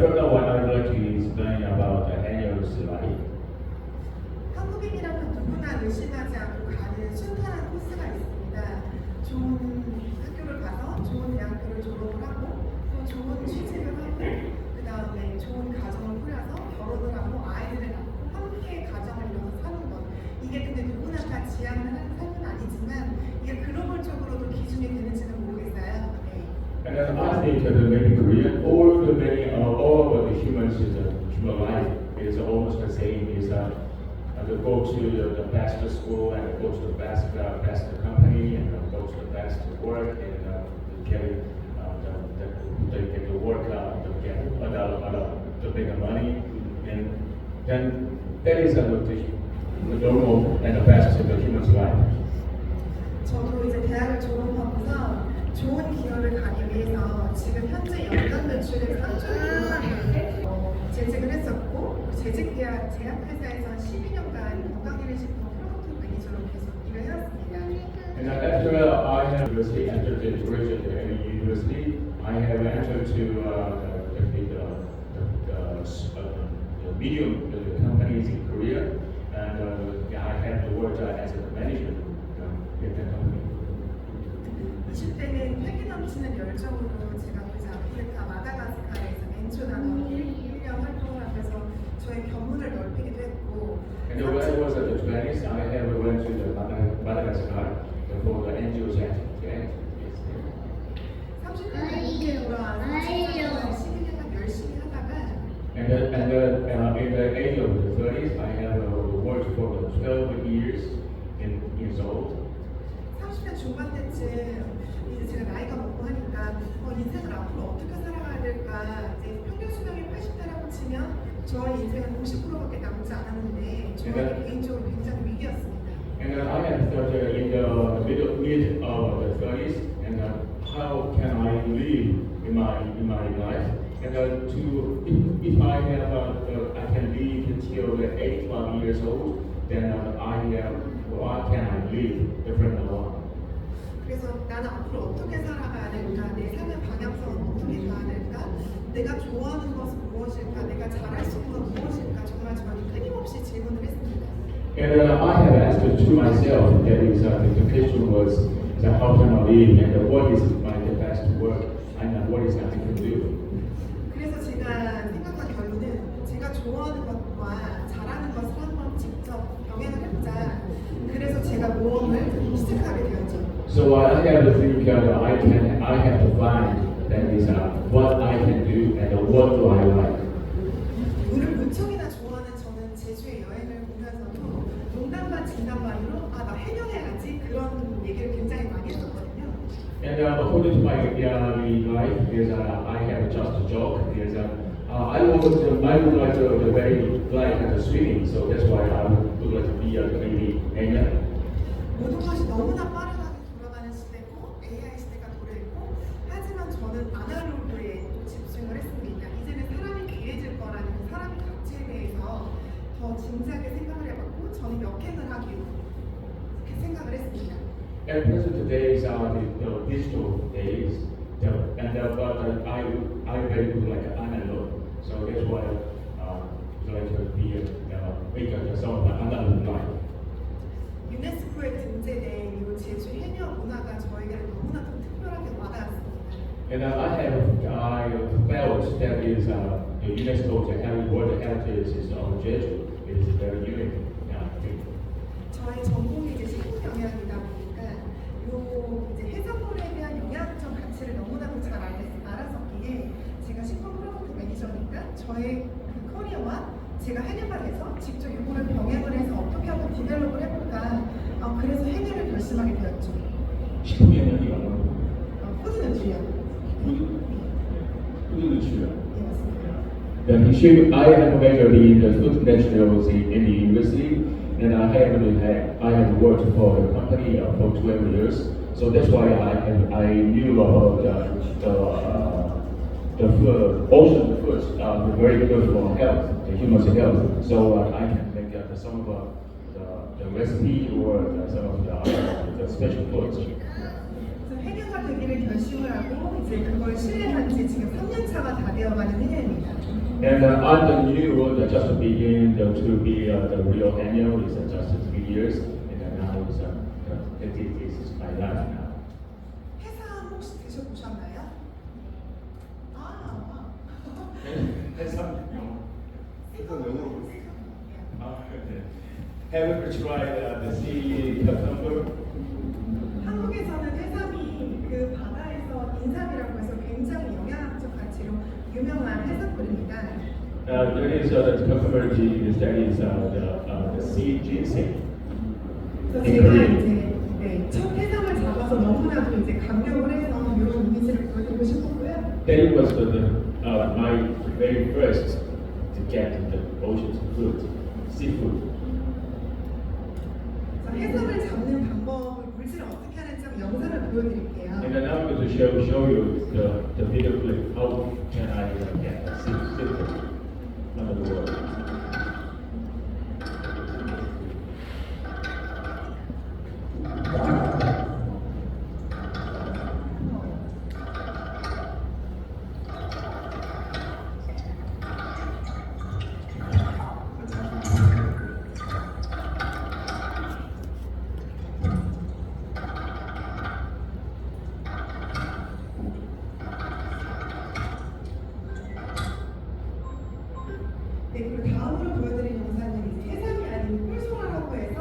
further one, I would like to explain about the annual's life. 한국인이라면 누구나 의심하지 않고 가는 순탄한 코스가 있습니다. 좋은 학교를 가서 좋은 대학교를 졸업을 하고 또 좋은 취직을 하고 그 다음에 좋은 가정을 꾸려서 결혼을 하고 아이들을 낳고 함께 가정을 이뤄서 사는 것 이게 근데 누구나 다 지향을 하는 삶은 아니지만 이게 글로벌적으로도 기준이 되는지는 모르겠어요. 네. And then I think that maybe Korea, all the many, is uh, human life is almost the same. Is uh, uh, to go to the, the best school and go to the best uh, best company and uh, go to the best work and uh, get uh, the, the, the, get the work uh, to get uh, the, uh, to make money and then that is uh, the, the normal and the best of the human's life. 저도 이제 대학을 졸업하고서 좋은 기업을 가기 위해서 지금 현재 연간 매출의 3조 어, 재직을 했었고 재직 대학 제약회사에서 12년간 건강기능식품 프로덕트 매니저로 계속 일을 해왔습니다. And uh, after uh, I have university, entered the graduate at the university, I have entered to uh, the, the, the, the, uh, the medium the companies in Korea, and uh, I had to work uh, as a manager uh, in the company. 20대는 패기 넘치는 열정으로 제가 그저 아프리카 마다가스카르에서 엔초나로 was at the 20s, I have went to the Mada- Madagascar for the NGO activity. 30대는 돌아와서 직장생활 12년간 열심히 하다가 And then, and then uh, in the age of the 30s, I have uh, worked for the 12 years in years old. 30대 중반 때쯤 이제 제가 나이가 먹고 하니까 어, 인생을 앞으로 어떻게 살아가야 될까 이제 평균 수명이 80대라고 치면 저의 인생은 50%밖에 남지 않았는데 저에게 네. 개인적으로 굉장히 위기였습니다. And then I have started in the middle mid of the 30s, and uh, how can I live in my in my life? And uh, to if, if I have uh, uh, I can live until the 8, 12 years old, then uh, I have what can I live different one? 그래서 나는 앞으로 어떻게 살아가야 될까? 내 삶의 방향성은 어떻게 가야 될까? 내가 좋아하는 것은 무엇일까? 내가 잘할 수 있는 건 무엇일까? 정말 저는 끊임없이 질문을 했습니다. And uh, I have asked to myself that is uh, the question was that how can I live and uh, what is my best work and uh, what is I can do. 그래서 제가 생각한 결론은 제가 좋아하는 것과 잘하는 것을 한번 직접 병행을 해보자. 그래서 제가 모험을 시작하게 되었죠. So uh, I have to think uh, I can I have to find that is uh, what I can do and uh, what do I like. 물을 무척이나 좋아하는 저는 제주에 여행을 오면서도 농담반 진담반으로 아 나 해녀해야지 그런 얘기를 굉장히 많이 했었거든요. And uh, according to my daily life, is uh, I have just a joke. Is uh, uh, I would I would like to the very like uh, swimming, so that's why I would like to be a maybe angel. 모든 것이 너무나 빠르 At present days are the, the digital days, the, and uh, but uh, I I very good like analog, so that's why uh, like to be uh, make a some analog life. 유네스코에 등재된 이 제주 해녀 문화가 저에게는 너무나도 특별하게 와닿았습니다. And uh, I have I felt that is uh, the UNESCO's Heritage World Heritage is of Jeju. It is very unique. 제가 해녀가 돼서 직접 이거를 병행을 해서 어떻게 하면 디벨롭을 해볼까 어, 그래서 해녀를 결심하게 되었죠. 식품 영양이 얼마나? 어, 푸드는 주요. 푸드는 주요. 예, 맞습니다. Then she, I have majored in the food naturals in, in the university, and I have I have worked for the company uh, for 12 years. So that's why I I knew about the the, uh, the food, ocean foods are very good for health, the human's health. So uh, I can make uh, some of uh, the, the recipe or the, some of the, uh, the special foods. 그래서 해녀가 되기를 결심을 하고 이제 그걸 실행한 지 지금 3년 차가 다 되어가는 해녀입니다. And uh, on the new, uh, just to begin uh, to be uh, the real annual is uh, just three years, Have you tried uh, the sea cucumber? 한국에서는 해삼이 그 바다에서 인삼이라고 해서 굉장히 영양학적 가치로 유명한 해산물입니다. Uh, there is uh, the cucumber genes, that is uh, the, uh, the sea ginseng. 그래서 네, 제가. 이제 네, 첫 해삼을 잡아서 너무나도 이제 감격을 해서 이런 이미지를 보여드리고 싶었고요. That was the, the, uh, my very first to get the ocean food, seafood. 그래서 해삼을 잡는 방법을 물질을 어떻게 하는지 한번 영상을 보여드릴게요. And then I'm going to show, show you the, the video clip, how can I uh, get